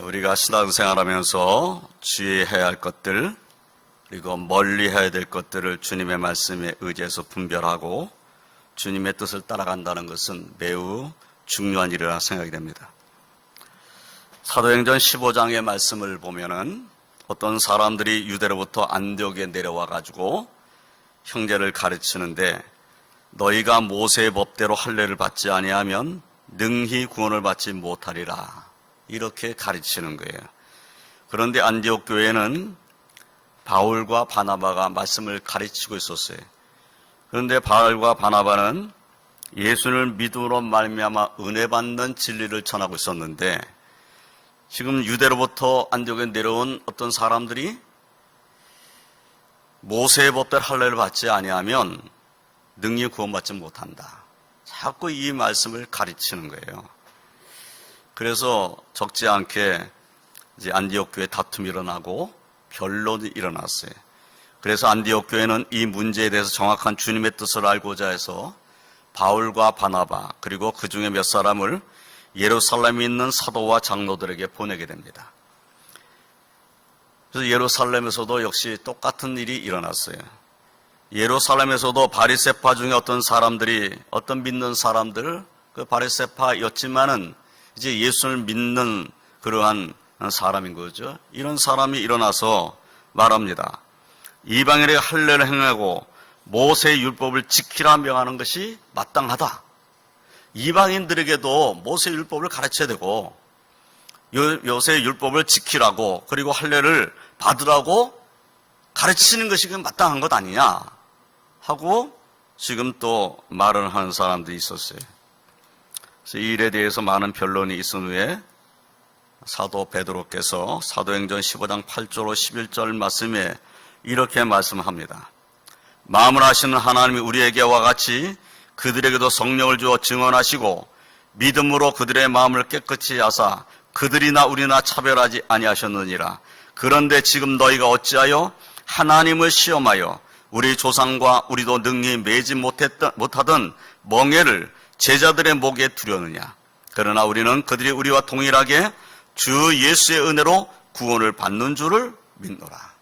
우리가 신앙생활하면서 주의해야 할 것들 그리고 멀리 해야 될 것들을 주님의 말씀에 의지해서 분별하고 주님의 뜻을 따라간다는 것은 매우 중요한 일이라 생각이 됩니다. 사도행전 15장의 말씀을 보면은 어떤 사람들이 유대로부터 안디옥에 내려와 가지고 형제를 가르치는데 너희가 모세의 법대로 할례를 받지 아니하면 능히 구원을 받지 못하리라. 이렇게 가르치는 거예요. 그런데 안디옥 교회는 바울과 바나바가 말씀을 가르치고 있었어요. 그런데 바울과 바나바는 예수를 믿음으로 말미암아 은혜 받는 진리를 전하고 있었는데 지금 유대로부터 안디옥에 내려온 어떤 사람들이 모세의 법대로 할례를 받지 아니하면 능히 구원받지 못한다. 자꾸 이 말씀을 가르치는 거예요. 그래서 적지 않게 이제 안디옥 교회 다툼이 일어나고 변론이 일어났어요. 그래서 안디옥 교회는 이 문제에 대해서 정확한 주님의 뜻을 알고자 해서 바울과 바나바 그리고 그 중에 몇 사람을 예루살렘에 있는 사도와 장로들에게 보내게 됩니다. 그래서 예루살렘에서도 역시 똑같은 일이 일어났어요. 예루살렘에서도 바리세파 중에 어떤 사람들이 어떤 믿는 사람들 그 바리세파였지만은 이제 예수를 믿는 그러한 사람인 거죠. 이런 사람이 일어나서 말합니다. 이방인에게 할례를 행하고 모세의 율법을 지키라 명하는 것이 마땅하다. 이방인들에게도 모세의 율법을 가르쳐야 되고 요새 율법을 지키라고 그리고 할례를 받으라고 가르치는 것이 그 마땅한 것 아니냐 하고 지금 또 말을 하는 사람도 있었어요. 그래서 이 일에 대해서 많은 변론이 있은 후에 사도 베드로께서 사도행전 15장 8절로 11절 말씀에 이렇게 말씀합니다. 마음을 하시는 하나님이 우리에게와 같이 그들에게도 성령을 주어 증언하시고 믿음으로 그들의 마음을 깨끗이 하사 그들이나 우리나 차별하지 아니하셨느니라. 그런데 지금 너희가 어찌하여 하나님을 시험하여 우리 조상과 우리도 능히 매지 못했던, 못하던 멍해를 제자들의 목에 두려느냐. 그러나 우리는 그들이 우리와 동일하게 주 예수의 은혜로 구원을 받는 줄을 믿노라.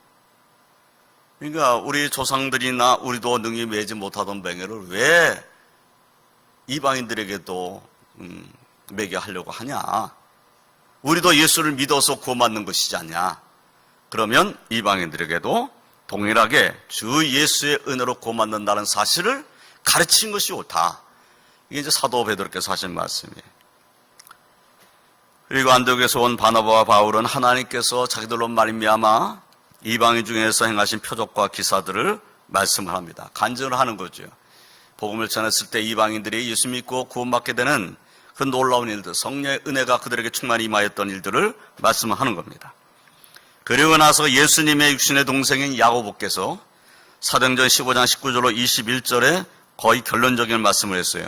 그러니까 우리 조상들이나 우리도 능히 매지 못하던 맹해를 왜 이방인들에게도 음, 매게 하려고 하냐? 우리도 예수를 믿어서 구원받는 것이지 않냐? 그러면 이방인들에게도 동일하게 주 예수의 은혜로 구원받는다는 사실을 가르친 것이 옳다. 이게 이제 사도 베드로께서 하신 말씀이에요. 그리고 안독에서 온 바나바와 바울은 하나님께서 자기들로 말미암아 이방인 중에서 행하신 표적과 기사들을 말씀을 합니다. 간증을 하는 거죠. 복음을 전했을 때 이방인들이 예수 믿고 구원받게 되는 그 놀라운 일들, 성령의 은혜가 그들에게 충만히 임하였던 일들을 말씀하는 겁니다. 그리고 나서 예수님의 육신의 동생인 야고보께서 사도행전 15장 19절로 21절에 거의 결론적인 말씀을 했어요.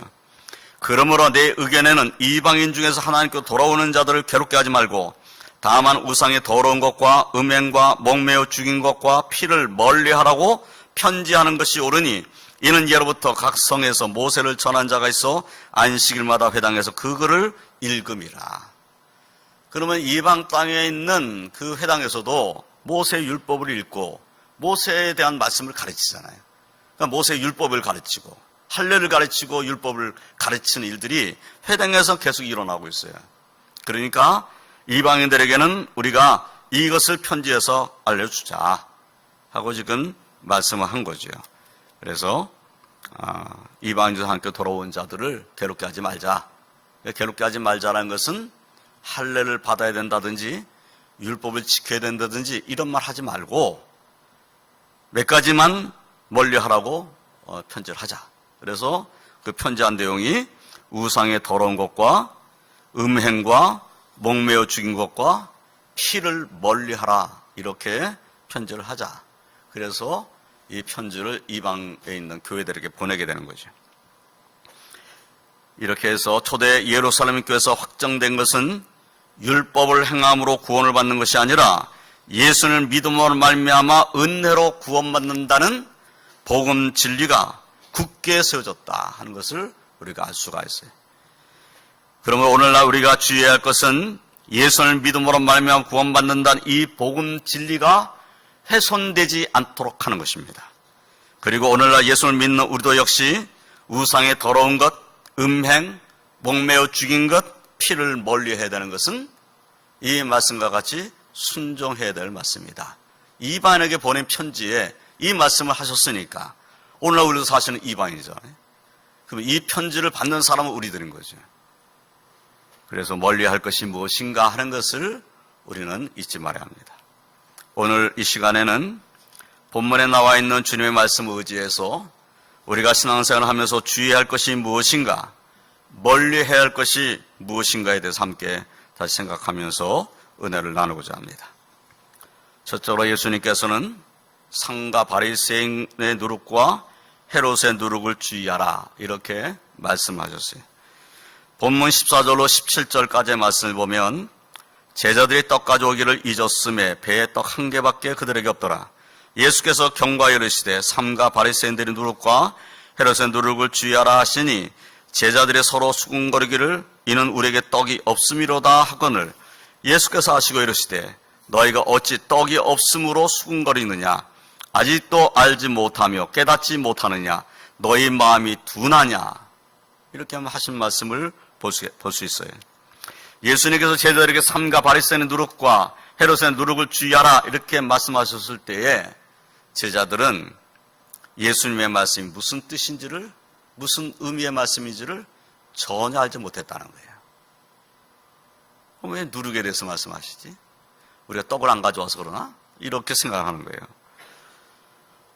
그러므로 내 의견에는 이방인 중에서 하나님께 돌아오는 자들을 괴롭게 하지 말고 다만 우상의 더러운 것과 음행과 목매어 죽인 것과 피를 멀리하라고 편지하는 것이 옳으니 이는 예로부터 각 성에서 모세를 전한 자가 있어 안식일마다 회당에서 그 글을 읽음이라. 그러면 이방 땅에 있는 그 회당에서도 모세 율법을 읽고 모세에 대한 말씀을 가르치잖아요. 그러니까 모세 율법을 가르치고 할례를 가르치고 율법을 가르치는 일들이 회당에서 계속 일어나고 있어요. 그러니까 이방인들에게는 우리가 이것을 편지해서 알려주자 하고 지금 말씀을 한 거죠. 그래서 아, 이방인들 함께 돌아온 자들을 괴롭게 하지 말자. 괴롭게 하지 말자라는 것은 할례를 받아야 된다든지 율법을 지켜야 된다든지 이런 말 하지 말고 몇 가지만 멀리 하라고 어, 편지를 하자. 그래서 그 편지한 내용이 우상의 더러운 것과 음행과 목매어 죽인 것과 피를 멀리 하라. 이렇게 편지를 하자. 그래서 이 편지를 이방에 있는 교회들에게 보내게 되는 거죠. 이렇게 해서 초대 예루살렘 교회에서 확정된 것은 율법을 행함으로 구원을 받는 것이 아니라 예수를 믿음으로 말미암아 은혜로 구원받는다는 복음 진리가 굳게 세워졌다 하는 것을 우리가 알 수가 있어요. 그러면 오늘날 우리가 주의해야 할 것은 예수를 믿음으로 말미암아 구원받는다는 이 복음 진리가 훼손되지 않도록 하는 것입니다. 그리고 오늘날 예수를 믿는 우리도 역시 우상의 더러운 것, 음행, 목매어 죽인 것, 피를 멀리해야 되는 것은 이 말씀과 같이 순종해야 될 말씀이다. 이방인에게 보낸 편지에 이 말씀을 하셨으니까 오늘날 우리도 사실은 이방인이죠. 그럼 이 편지를 받는 사람은 우리들인 거죠. 그래서 멀리 할 것이 무엇인가 하는 것을 우리는 잊지 말아야 합니다. 오늘 이 시간에는 본문에 나와 있는 주님의 말씀을 의지해서 우리가 신앙생활을 하면서 주의할 것이 무엇인가, 멀리 해야 할 것이 무엇인가에 대해서 함께 다시 생각하면서 은혜를 나누고자 합니다. 첫째로 예수님께서는 상가 바리새인의 누룩과 헤롯의 누룩을 주의하라 이렇게 말씀하셨어요. 본문 14절로 17절까지의 말씀을 보면 제자들이 떡 가져오기를 잊었음에 배에 떡 한 개밖에 그들에게 없더라. 예수께서 경과에 이르시되 삼가 바리새인들의 누룩과 헤롯의 누룩을 주의하라 하시니 제자들이 서로 수군거리기를 이는 우리에게 떡이 없음이로다 하거늘 예수께서 하시고 이르시되 너희가 어찌 떡이 없음으로 수군거리느냐 아직도 알지 못하며 깨닫지 못하느냐 너희 마음이 둔하냐 이렇게 하신 말씀을 볼수 있어요. 예수님께서 제자들에게 삼가 바리새인의 누룩과 헤롯의 누룩을 주의하라 이렇게 말씀하셨을 때에 제자들은 예수님의 말씀이 무슨 뜻인지를 무슨 의미의 말씀인지를 전혀 알지 못했다는 거예요. 왜 누룩에 대해서 말씀하시지? 우리가 떡을 안 가져와서 그러나? 이렇게 생각하는 거예요.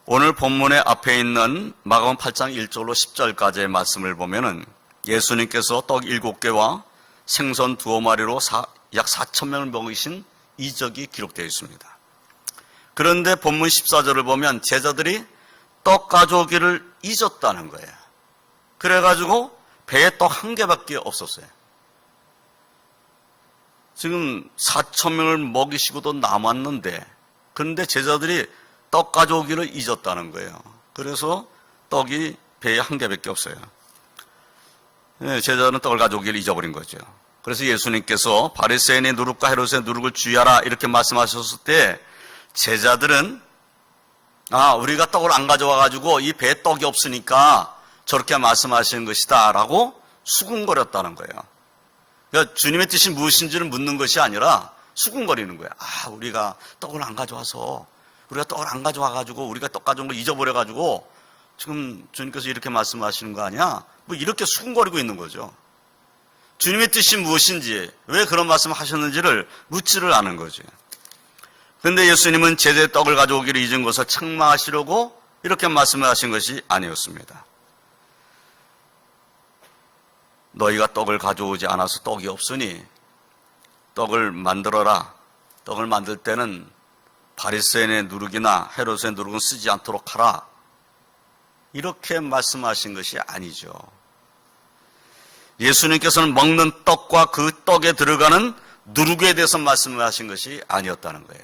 오늘 본문의 앞에 있는 마가음 8장 1절로 10절까지의 말씀을 보면은 예수님께서 떡 7개와 생선 두어 마리로 약 4천 명을 먹이신 이적이 기록되어 있습니다. 그런데 본문 14절을 보면 제자들이 떡 가져오기를 잊었다는 거예요. 그래가지고 배에 떡 한 개밖에 없었어요. 지금 4천 명을 먹이시고도 남았는데 그런데 제자들이 떡 가져오기를 잊었다는 거예요. 그래서 떡이 배에 한 개밖에 없어요. 네, 제자들은 떡을 가져오기를 잊어버린 거죠. 그래서 예수님께서 바리새인의 누룩과 헤롯의 누룩을 주의하라 이렇게 말씀하셨을 때 제자들은 아 우리가 떡을 안 가져와 가지고 이 배에 떡이 없으니까 저렇게 말씀하시는 것이다라고 수군거렸다는 거예요. 그러니까 주님의 뜻이 무엇인지를 묻는 것이 아니라 수군거리는 거예요. 아 우리가 떡을 안 가져와서 우리가 떡을 안 가져와 가지고 우리가 떡 가져온 걸 잊어버려 가지고 지금 주님께서 이렇게 말씀하시는 거 아니야? 뭐 이렇게 수군거리고 있는 거죠. 주님의 뜻이 무엇인지, 왜 그런 말씀을 하셨는지를 묻지를 않은 거죠. 그런데 예수님은 제대 떡을 가져오기를 잊은 것을 책망하시려고 이렇게 말씀을 하신 것이 아니었습니다. 너희가 떡을 가져오지 않아서 떡이 없으니 떡을 만들어라. 떡을 만들 때는 바리새인의 누룩이나 헤롯의 누룩은 쓰지 않도록 하라. 이렇게 말씀하신 것이 아니죠. 예수님께서는 먹는 떡과 그 떡에 들어가는 누룩에 대해서 말씀하신 것이 아니었다는 거예요.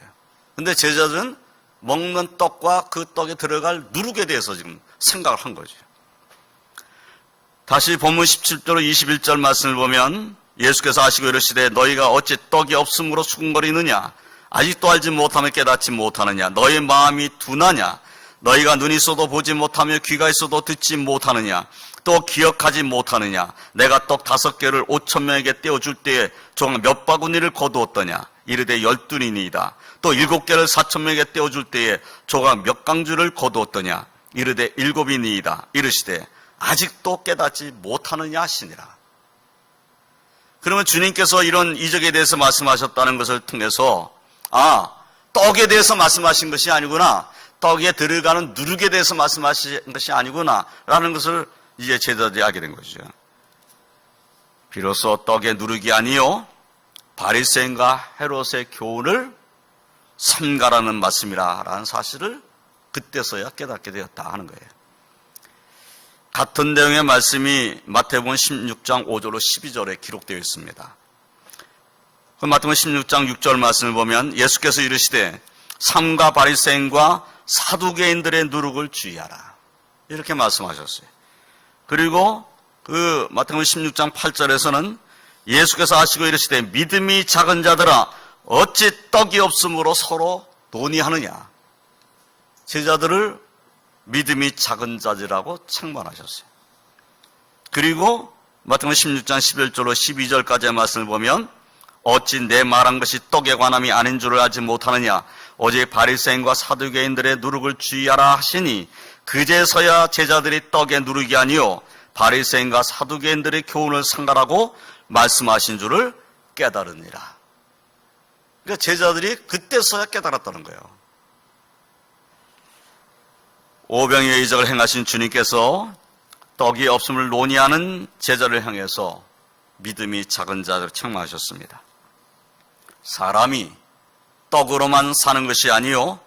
근데 제자들은 먹는 떡과 그 떡에 들어갈 누룩에 대해서 지금 생각을 한 거죠. 다시 본문 17절 21절 말씀을 보면 예수께서 하시고 이르시되 너희가 어찌 떡이 없음으로 수군거리느냐 아직도 알지 못하며 깨닫지 못하느냐? 너희 마음이 둔하냐? 너희가 눈이 있어도 보지 못하며 귀가 있어도 듣지 못하느냐? 또 기억하지 못하느냐? 내가 떡 다섯 개를 오천 명에게 떼어줄 때에 종 몇 바구니를 거두었더냐? 이르되 열두니이다. 또 일곱 개를 사천 명에게 떼어줄 때에 조각 몇 강주를 거두었더냐? 이르되 일곱이니이다. 이르시되 아직도 깨닫지 못하느냐 하시니라. 그러면 주님께서 이런 이적에 대해서 말씀하셨다는 것을 통해서 아 떡에 대해서 말씀하신 것이 아니구나 떡에 들어가는 누룩에 대해서 말씀하신 것이 아니구나 라는 것을 이제 제자들이 알게 된 것이죠. 비로소 떡의 누룩이 아니요 바리새인과 헤롯의 교훈을 삼가라는 말씀이라라는 사실을 그때서야 깨닫게 되었다 하는 거예요. 같은 내용의 말씀이 마태복음 16장 5절로 12절에 기록되어 있습니다. 그 마태복음 16장 6절 말씀을 보면 예수께서 이르시되 삼가 바리새인과 사두개인들의 누룩을 주의하라. 이렇게 말씀하셨어요. 그리고 그 마태복음 16장 8절에서는 예수께서 하시고 이르시되 믿음이 작은 자들아 어찌 떡이 없으므로 서로 논의하느냐. 제자들을 믿음이 작은 자들이라고 책망하셨어요. 그리고 마태복음 16장 11절로 12절까지의 말씀을 보면 어찌 내 말한 것이 떡에 관함이 아닌 줄을 알지 못하느냐 어제 바리새인과 사두개인들의 누룩을 주의하라 하시니 그제서야 제자들이 떡에 누룩이 아니요 바리새인과 사두개인들의 교훈을 상가라고 말씀하신 줄을 깨달으니라. 그러니까 제자들이 그때서야 깨달았다는 거예요. 오병이의 이적을 행하신 주님께서 떡이 없음을 논의하는 제자를 향해서 믿음이 작은 자를 책망하셨습니다. 사람이 떡으로만 사는 것이 아니요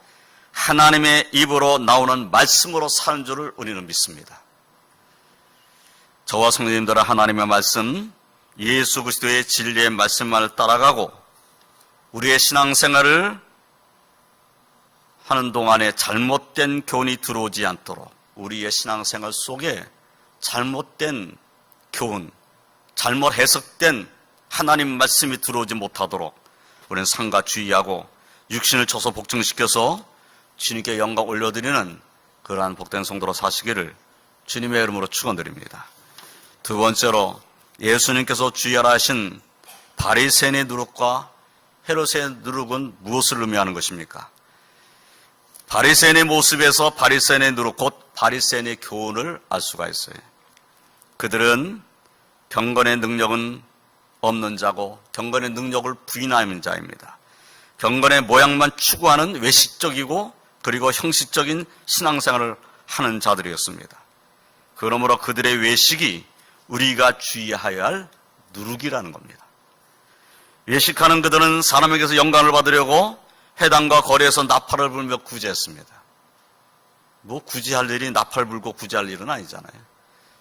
하나님의 입으로 나오는 말씀으로 사는 줄을 우리는 믿습니다. 저와 성도님들은 하나님의 말씀, 예수 그리스도의 진리의 말씀만을 따라가고 우리의 신앙생활을 하는 동안에 잘못된 교훈이 들어오지 않도록 우리의 신앙생활 속에 잘못된 교훈, 잘못 해석된 하나님 말씀이 들어오지 못하도록 우리는 상가 주의하고 육신을 쳐서 복종시켜서 주님께 영광 올려드리는 그러한 복된 성도로 사시기를 주님의 이름으로 축원드립니다. 두 번째로 예수님께서 주의하라 하신 바리새인의 누룩과 헤롯의 누룩은 무엇을 의미하는 것입니까? 바리새인의 모습에서 바리새인의 누룩 곧 바리새인의 교훈을 알 수가 있어요. 그들은 경건의 능력은 없는 자고 경건의 능력을 부인하는 자입니다. 경건의 모양만 추구하는 외식적이고 그리고 형식적인 신앙생활을 하는 자들이었습니다. 그러므로 그들의 외식이 우리가 주의해야 할 누룩이라는 겁니다. 외식하는 그들은 사람에게서 영광을 받으려고 해당과 거리에서 나팔을 불며 구제했습니다. 뭐 구제할 일이 나팔 불고 구제할 일은 아니잖아요.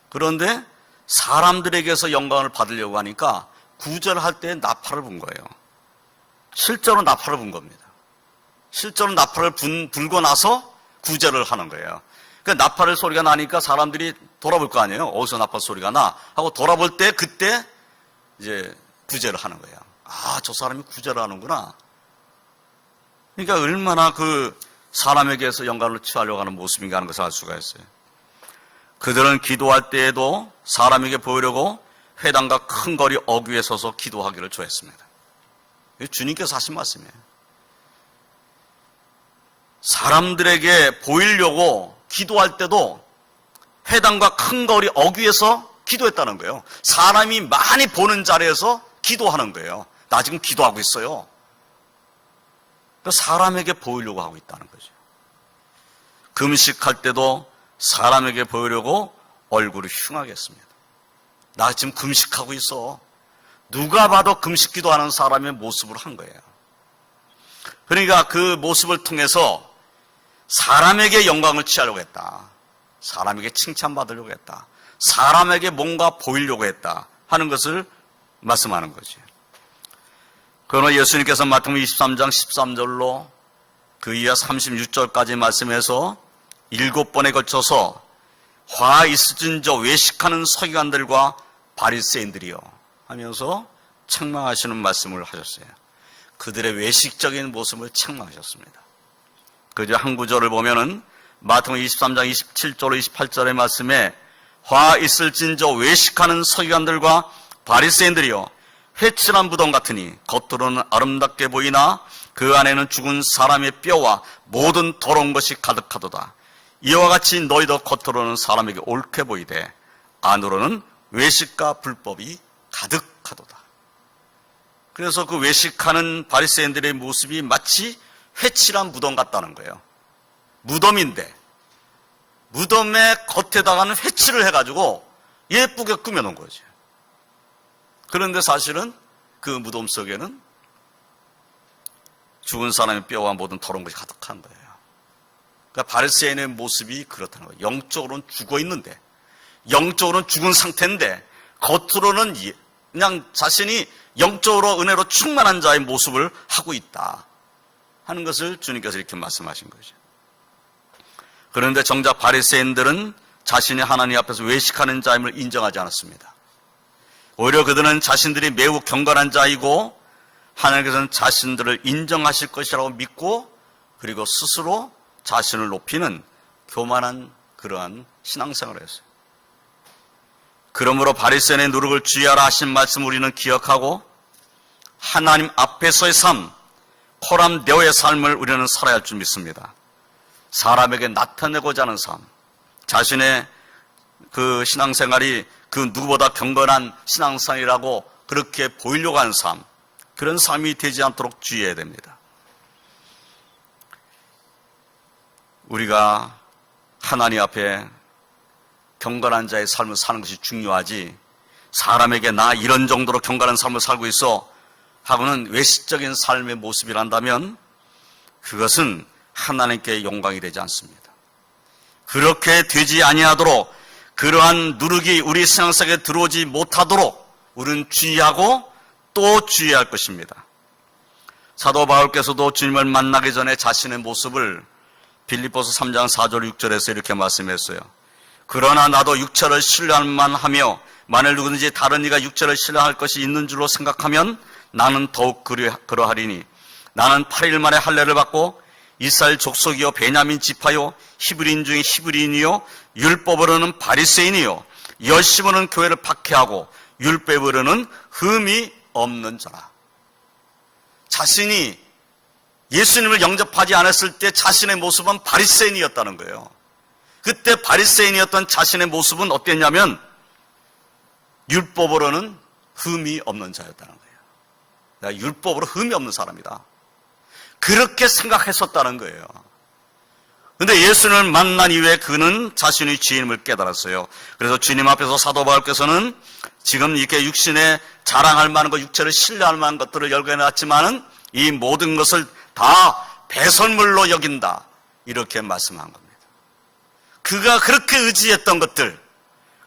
그런데 사람들에게서 영광을 받으려고 하니까 구절할 때 나팔을 분 거예요. 실제로 나팔을 분 겁니다. 실제로 나팔을 분, 불고 나서 구제를 하는 거예요. 그 나팔을 소리가 나니까 사람들이 돌아볼 거 아니에요. 어디서 나팔 소리가 나? 하고 돌아볼 때 그때 이제 구제를 하는 거예요. 아, 저 사람이 구제를 하는구나. 그러니까 얼마나 그 사람에게서 영광을 취하려고 하는 모습인가 하는 것을 알 수가 있어요. 그들은 기도할 때에도 사람에게 보이려고 회당과 큰 거리 어귀에 서서 기도하기를 좋아했습니다. 주님께서 하신 말씀이에요. 사람들에게 보이려고 기도할 때도 회당과 큰 거리 어귀에서 기도했다는 거예요. 사람이 많이 보는 자리에서 기도하는 거예요. 나 지금 기도하고 있어요. 사람에게 보이려고 하고 있다는 거죠. 금식할 때도 사람에게 보이려고 얼굴을 흉하게 했습니다. 나 지금 금식하고 있어. 누가 봐도 금식 기도하는 사람의 모습을 한 거예요. 그러니까 그 모습을 통해서 사람에게 영광을 취하려고 했다. 사람에게 칭찬받으려고 했다. 사람에게 뭔가 보이려고 했다. 하는 것을 말씀하는 거죠. 그러나 예수님께서 마태복음 23장 13절로 그 이하 36절까지 말씀해서 일곱 번에 걸쳐서 화 있으진 저 외식하는 서기관들과 바리새인들이요 하면서 책망하시는 말씀을 하셨어요. 그들의 외식적인 모습을 책망하셨습니다. 그저 한 구절을 보면은 마태복음 23장 27절 28절의 말씀에 화 있을진 저 외식하는 서기관들과 바리새인들이요 회칠한 무덤 같으니 겉으로는 아름답게 보이나 그 안에는 죽은 사람의 뼈와 모든 더러운 것이 가득하도다. 이와 같이 너희도 겉으로는 사람에게 옳게 보이되 안으로는 외식과 불법이 가득하도다. 그래서 그 외식하는 바리새인들의 모습이 마치 회칠한 무덤 같다는 거예요. 무덤인데 무덤의 겉에다가는 회칠을 해가지고 예쁘게 꾸며놓은 거죠. 그런데 사실은 그 무덤 속에는 죽은 사람의 뼈와 모든 더러운 것이 가득한 거예요. 그러니까 바리새인의 모습이 그렇다는 거예요. 영적으로는 죽어 있는데, 영적으로는 죽은 상태인데, 겉으로는 그냥 자신이 영적으로 은혜로 충만한 자의 모습을 하고 있다. 하는 것을 주님께서 이렇게 말씀하신 거죠. 그런데 정작 바리새인들은 자신이 하나님 앞에서 외식하는 자임을 인정하지 않았습니다. 오히려 그들은 자신들이 매우 경건한 자이고 하나님께서는 자신들을 인정하실 것이라고 믿고 그리고 스스로 자신을 높이는 교만한 그러한 신앙생활을 했어요. 그러므로 바리새인의 누룩을 주의하라 하신 말씀 우리는 기억하고 하나님 앞에서의 삶, 코람데오의 삶을 우리는 살아야 할 줄 믿습니다. 사람에게 나타내고자 하는 삶, 자신의 그 신앙생활이 그 누구보다 경건한 신앙생활이라고 그렇게 보이려고 하는 삶, 그런 삶이 되지 않도록 주의해야 됩니다. 우리가 하나님 앞에 경건한 자의 삶을 사는 것이 중요하지 사람에게 나 이런 정도로 경건한 삶을 살고 있어 하고는 외식적인 삶의 모습이란다면 그것은 하나님께 영광이 되지 않습니다. 그렇게 되지 아니하도록 그러한 누룩이 우리 신앙속에 들어오지 못하도록 우리는 주의하고 또 주의할 것입니다. 사도 바울께서도 주님을 만나기 전에 자신의 모습을 빌립보서 3장 4절 6절에서 이렇게 말씀했어요. 그러나 나도 육체를 신뢰할 만 하며 만일 누구든지 다른 이가 육체를 신뢰할 것이 있는 줄로 생각하면 나는 더욱 그러하리니 나는 8일 만에 할례를 받고 이스라엘 족속이요 베냐민 지파요 히브리인 중에 히브리인이요 율법으로는 바리새인이요 열심으로는 교회를 박해하고 율법으로는 흠이 없는 자라. 자신이 예수님을 영접하지 않았을 때 자신의 모습은 바리새인이었다는 거예요. 그때 바리새인이었던 자신의 모습은 어땠냐면 율법으로는 흠이 없는 자였다는 거예요. 내가 율법으로 흠이 없는 사람이다. 그렇게 생각했었다는 거예요. 근데 예수님을 만난 이후에 그는 자신의 죄인임을 깨달았어요. 그래서 주님 앞에서 사도 바울께서는 지금 이렇게 육신에 자랑할 만한 것, 육체를 신뢰할 만한 것들을 열거해 놨지만은 이 모든 것을 다 배설물로 여긴다. 이렇게 말씀한 겁니다. 그가 그렇게 의지했던 것들,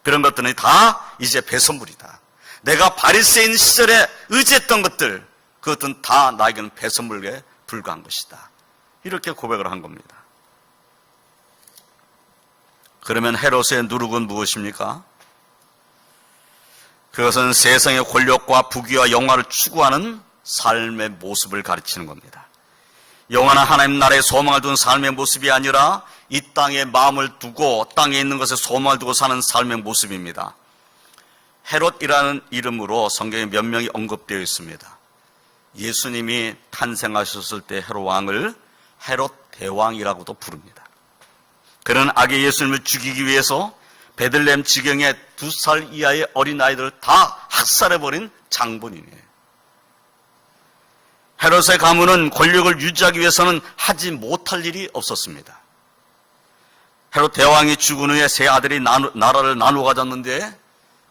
그런 것들은 다 이제 배설물이다. 내가 바리새인 시절에 의지했던 것들, 그것은 다 나에게는 배설물에 불과한 것이다. 이렇게 고백을 한 겁니다. 그러면 헤롯의 누룩은 무엇입니까? 그것은 세상의 권력과 부귀와 영화를 추구하는 삶의 모습을 가르치는 겁니다. 영원한 하나님 나라의 소망을 둔 삶의 모습이 아니라 이 땅에 마음을 두고 땅에 있는 것에 소망을 두고 사는 삶의 모습입니다. 헤롯이라는 이름으로 성경에 몇 명이 언급되어 있습니다. 예수님이 탄생하셨을 때 헤롯 왕을 헤롯 대왕이라고도 부릅니다. 그는 아기 예수님을 죽이기 위해서 베들렘 지경의 두 살 이하의 어린 아이들을 다 학살해버린 장본인이에요. 헤롯의 가문은 권력을 유지하기 위해서는 하지 못할 일이 없었습니다. 헤롯 대왕이 죽은 후에 세 아들이 나누, 나라를 나누어 가졌는데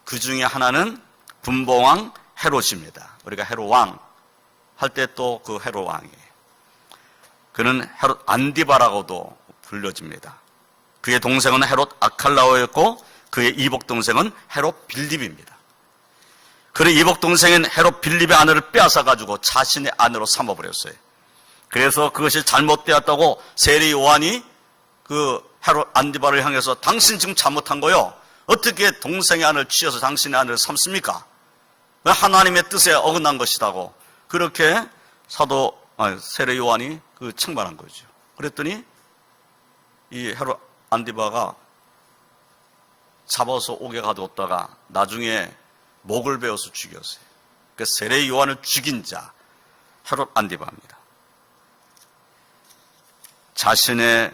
그 중에 하나는 분봉왕 헤롯입니다. 우리가 헤롯 왕 할 때 또 그 헤롯 왕이에요. 그는 헤롯 안디바라고도 불려집니다. 그의 동생은 헤롯 아칼라오였고 그의 이복 동생은 헤롯 빌립입니다. 그의 이복 동생은 헤롯 빌립의 아내를 빼앗아 가지고 자신의 아내로 삼아 버렸어요. 그래서 그것이 잘못되었다고 세리 요한이 그 헤롯 안디바를 향해서 당신 지금 잘못한 거요. 어떻게 동생의 아내를 취해서 당신의 아내를 삼습니까? 하나님의 뜻에 어긋난 것이다고 그렇게 사도 아니, 세례 요한이 그 책망한 거죠. 그랬더니 이 헤롯 안디바가 잡아서 옥에 가두었다가 나중에 목을 베어서 죽였어요. 그 세례 요한을 죽인 자 헤롯 안디바입니다. 자신의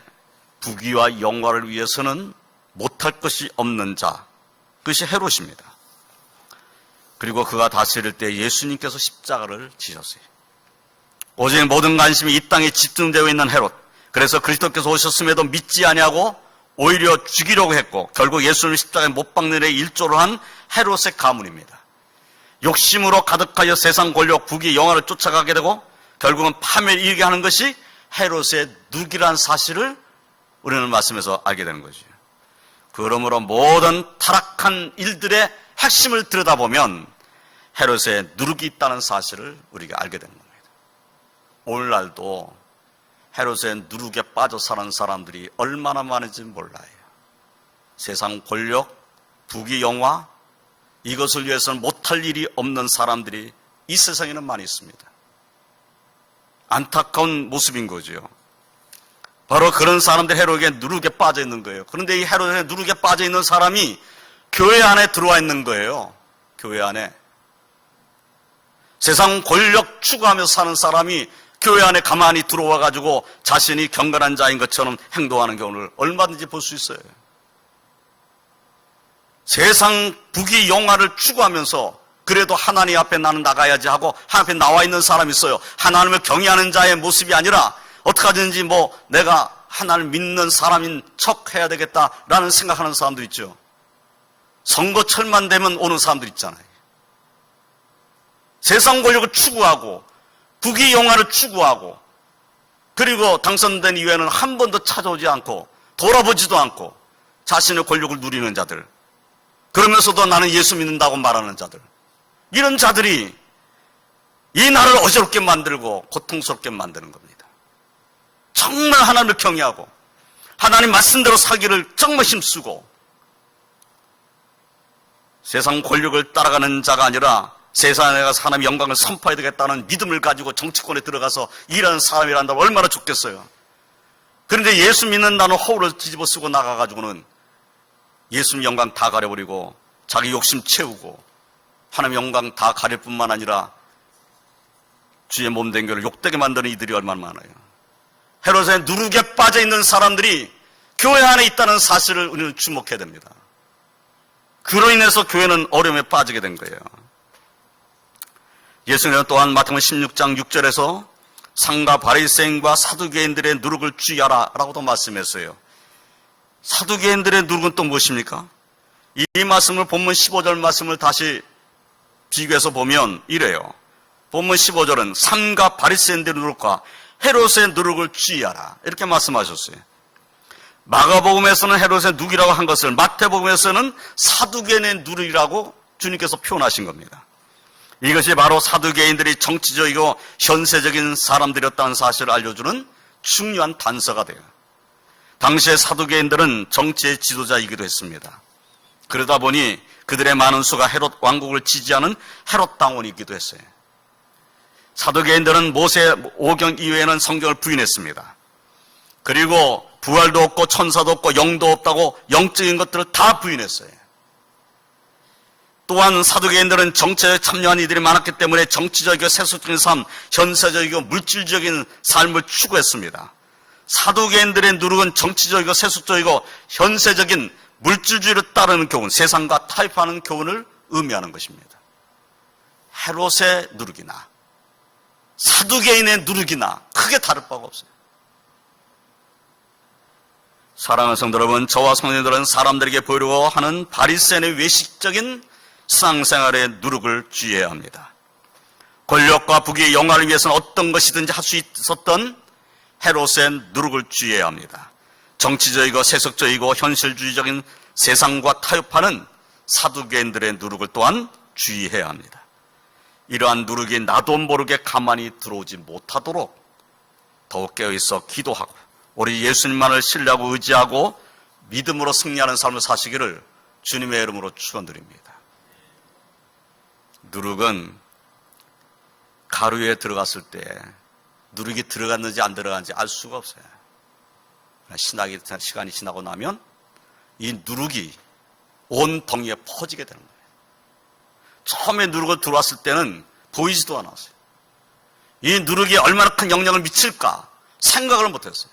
부귀와 영화를 위해서는 못할 것이 없는 자 그것이 헤롯입니다. 그리고 그가 다스릴 때 예수님께서 십자가를 지셨어요. 오직 모든 관심이 이 땅에 집중되어 있는 헤롯. 그래서 그리스도께서 오셨음에도 믿지 아니하고 오히려 죽이려고 했고 결국 예수를 십자가에 못 박는 데 일조를 한 헤롯의 가문입니다. 욕심으로 가득하여 세상 권력, 부귀, 영화를 쫓아가게 되고 결국은 파멸 이르게 하는 것이 헤롯의 누기란 사실을 우리는 말씀에서 알게 되는 거죠. 그러므로 모든 타락한 일들의 핵심을 들여다보면 헤롯의 누룩이 있다는 사실을 우리가 알게 되는 겁니다. 오늘날도 헤롯의 누룩에 빠져 사는 사람들이 얼마나 많은지 몰라요. 세상 권력, 부귀 영화, 이것을 위해서는 못할 일이 없는 사람들이 이 세상에는 많이 있습니다. 안타까운 모습인 거죠. 바로 그런 사람들 헤롯에 누룩에 빠져 있는 거예요. 그런데 이 헤롯에 누룩에 빠져 있는 사람이 교회 안에 들어와 있는 거예요. 교회 안에. 세상 권력 추구하며 사는 사람이 교회 안에 가만히 들어와 가지고 자신이 경건한 자인 것처럼 행동하는 경우를 얼마든지 볼 수 있어요. 세상 부귀 영화를 추구하면서 그래도 하나님 앞에 나는 나가야지 하고 하나님 앞에 나와 있는 사람이 있어요. 하나님을 경외하는 자의 모습이 아니라 어떻게 하든지 뭐 내가 하나님을 믿는 사람인 척 해야 되겠다라는 생각하는 사람도 있죠. 선거철만 되면 오는 사람들 있잖아요. 세상 권력을 추구하고 부귀 영화를 추구하고 그리고 당선된 이후에는 한 번도 찾아오지 않고 돌아보지도 않고 자신의 권력을 누리는 자들 그러면서도 나는 예수 믿는다고 말하는 자들 이런 자들이 이 나라를 어지럽게 만들고 고통스럽게 만드는 겁니다. 정말 하나님을 경외하고 하나님 말씀대로 살기를 정말 힘쓰고 세상 권력을 따라가는 자가 아니라 세상에 가서 하나님의 영광을 선포해야 되겠다는 믿음을 가지고 정치권에 들어가서 일하는 사람이란다면 얼마나 좋겠어요. 그런데 예수 믿는다는 허울을 뒤집어 쓰고 나가가지고는 예수님 영광 다 가려버리고 자기 욕심 채우고 하나님 영광 다 가릴 뿐만 아니라 주의 몸된 교를 욕되게 만드는 이들이 얼마나 많아요. 헤롯에 누룩에 빠져 있는 사람들이 교회 안에 있다는 사실을 우리는 주목해야 됩니다. 그로 인해서 교회는 어려움에 빠지게 된 거예요. 예수님은 또한 마태복음 16장 6절에서 상가 바리새인과 사두개인들의 누룩을 주의하라라고도 말씀했어요. 사두개인들의 누룩은 또 무엇입니까? 이 말씀을 본문 15절 말씀을 다시 비교해서 보면 이래요. 본문 15절은 상가 바리새인들의 누룩과 헤롯의 누룩을 주의하라 이렇게 말씀하셨어요. 마가복음에서는 헤롯의 누룩이라고 한 것을 마태복음에서는 사두개인의 누룩이라고 주님께서 표현하신 겁니다. 이것이 바로 사두개인들이 정치적이고 현세적인 사람들이었다는 사실을 알려주는 중요한 단서가 돼요. 당시의 사두개인들은 정치의 지도자이기도 했습니다. 그러다 보니 그들의 많은 수가 헤롯 왕국을 지지하는 헤롯 당원이기도 했어요. 사두개인들은 모세 오경 이후에는 성경을 부인했습니다. 그리고 부활도 없고 천사도 없고 영도 없다고 영적인 것들을 다 부인했어요. 또한 사두개인들은 정치에 참여한 이들이 많았기 때문에 정치적이고 세속적인 삶, 현세적이고 물질적인 삶을 추구했습니다. 사두개인들의 누룩은 정치적이고 세속적이고 현세적인 물질주의를 따르는 교훈, 세상과 타협하는 교훈을 의미하는 것입니다. 헤롯의 누룩이나 사두개인의 누룩이나 크게 다를 바가 없어요. 사랑하는 성도 여러분, 저와 성도들은 사람들에게 보이려고 하는 바리새인의 외식적인 상생활의 누룩을 주의해야 합니다. 권력과 부귀의 영화를 위해서는 어떤 것이든지 할 수 있었던 헤롯의 누룩을 주의해야 합니다. 정치적이고 세속적이고 현실주의적인 세상과 타협하는 사두개인들의 누룩을 또한 주의해야 합니다. 이러한 누룩이 나도 모르게 가만히 들어오지 못하도록 더욱 깨어있어 기도하고 우리 예수님만을 신뢰하고 의지하고 믿음으로 승리하는 삶을 사시기를 주님의 이름으로 축원드립니다. 누룩은 가루에 들어갔을 때 누룩이 들어갔는지 안 들어갔는지 알 수가 없어요. 신학이 시간이 지나고 나면 이 누룩이 온 덩이에 퍼지게 되는 거예요. 처음에 누룩을 들어왔을 때는 보이지도 않았어요. 이 누룩이 얼마나 큰 영향을 미칠까 생각을 못했어요.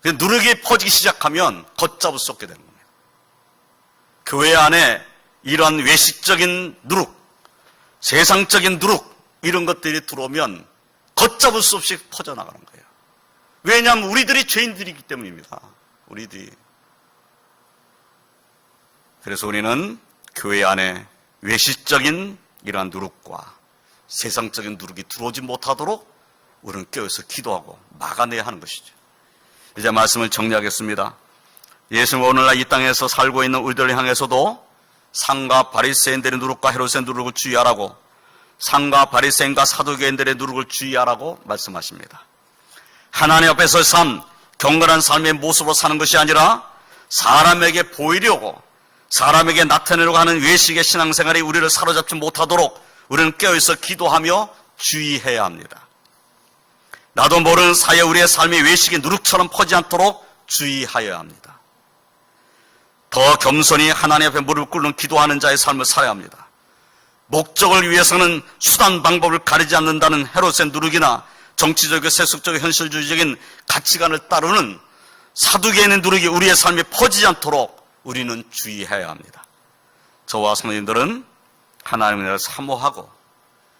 그 누룩이 퍼지기 시작하면 걷잡을 수 없게 되는 겁니다. 교회 안에 이런 외식적인 누룩, 세상적인 누룩 이런 것들이 들어오면 걷잡을 수 없이 퍼져나가는 거예요. 왜냐하면 우리들이 죄인들이기 때문입니다. 우리들이. 그래서 우리는 교회 안에 외식적인 이러한 누룩과 세상적인 누룩이 들어오지 못하도록 우리는 깨어서 기도하고 막아내야 하는 것이죠. 이제 말씀을 정리하겠습니다. 예수는 오늘날 이 땅에서 살고 있는 우리들을 향해서도 상과 바리새인들의 누룩과 헤롯의 누룩을 주의하라고 상과 바리새인과 사두개인들의 누룩을 주의하라고 말씀하십니다. 하나님 앞에서 삶, 경건한 삶의 모습으로 사는 것이 아니라 사람에게 보이려고 사람에게 나타내려고 하는 외식의 신앙생활이 우리를 사로잡지 못하도록 우리는 깨어있어 기도하며 주의해야 합니다. 나도 모르는 사이에 우리의 삶이 외식의 누룩처럼 퍼지 않도록 주의하여야 합니다. 더 겸손히 하나님 앞에 무릎 꿇는 기도하는 자의 삶을 살아야 합니다. 목적을 위해서는 수단 방법을 가리지 않는다는 헤롯의 누룩이나 정치적이고 세속적이고 현실주의적인 가치관을 따르는 사두개인의 누룩이 우리의 삶에 퍼지지 않도록 우리는 주의해야 합니다. 저와 성도님들은 하나님을 사모하고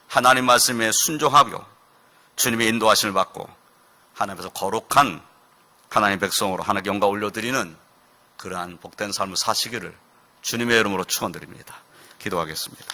하나님 말씀에 순종하고 주님의 인도하심을 받고 하나님께서 거룩한 하나님 백성으로 하나님 영광 올려드리는 그러한 복된 삶을 사시기를 주님의 이름으로 축원드립니다. 기도하겠습니다.